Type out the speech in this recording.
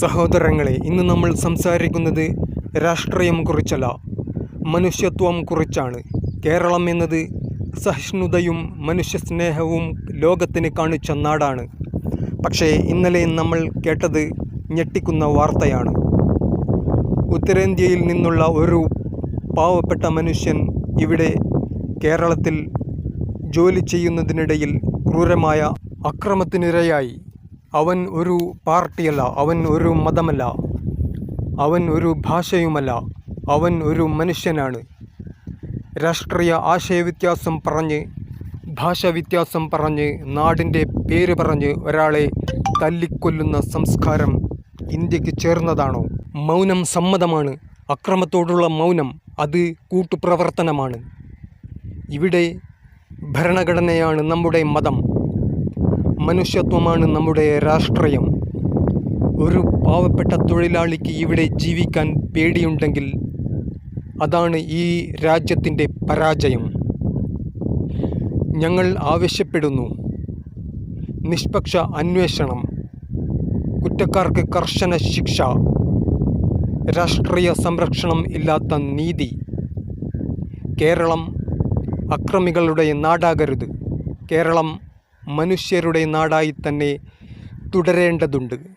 സഹോദരങ്ങളെ ഇന്ന് നമ്മൾ സംസാരിക്കുന്നത് രാഷ്ട്രീയം കുറിച്ചല്ല മനുഷ്യത്വം കുറിച്ചാണ്. കേരളം എന്നത് സഹിഷ്ണുതയും മനുഷ്യസ്നേഹവും ലോകത്തിന് കാണിച്ച നാടാണ്. പക്ഷേ ഇന്നലെ നമ്മൾ കേട്ടത് ഞെട്ടിക്കുന്ന വാർത്തയാണ്. ഉത്തരേന്ത്യയിൽ നിന്നുള്ള ഒരു പാവപ്പെട്ട മനുഷ്യൻ ഇവിടെ കേരളത്തിൽ ജോലി ചെയ്യുന്നതിനിടയിൽ ക്രൂരമായ അക്രമത്തിനിരയായി. അവൻ ഒരു പാർട്ടിയല്ല അവൻ ഒരു മതമല്ല അവൻ ഒരു ഭാഷയുമല്ല അവൻ ഒരു മനുഷ്യനാണ്. രാഷ്ട്രീയ ആശയവ്യത്യാസം പറഞ്ഞ് ഭാഷാവ്യത്യാസം പറഞ്ഞ് നാടിന്റെ പേര് പറഞ്ഞ് ഒരാളെ തല്ലിക്കൊല്ലുന്ന സംസ്കാരം ഇന്ത്യയ്ക്ക് ചേർന്നതാണോ? മൗനം സമ്മതമാണ് അക്രമത്തോടുള്ള മൗനം അത് കൂട്ടുപ്രവർത്തനമാണ്. ഇവിടെ ഭരണഘടനയാണ് നമ്മുടെ മതം. മനുഷ്യത്വമാണ് നമ്മുടെ രാഷ്ട്രീയം. ഒരു പാവപ്പെട്ട തൊഴിലാളിക്ക് ഇവിടെ ജീവിക്കാൻ പേടിയുണ്ടെങ്കിൽ അതാണ് ഈ രാജ്യത്തിന്റെ പരാജയം. ഞങ്ങൾ ആവശ്യപ്പെടുന്നു. നിഷ്പക്ഷ അന്വേഷണം. കുറ്റക്കാർക്ക് കർശന ശിക്ഷ. രാഷ്ട്രീയ സംരക്ഷണം ഇല്ലാത്ത നീതി. കേരളം അക്രമികളുടെ നാടാകരുത്. കേരളം മനുഷ്യരുടെ നാടായി തന്നെ തുടരേണ്ടതുണ്ട്.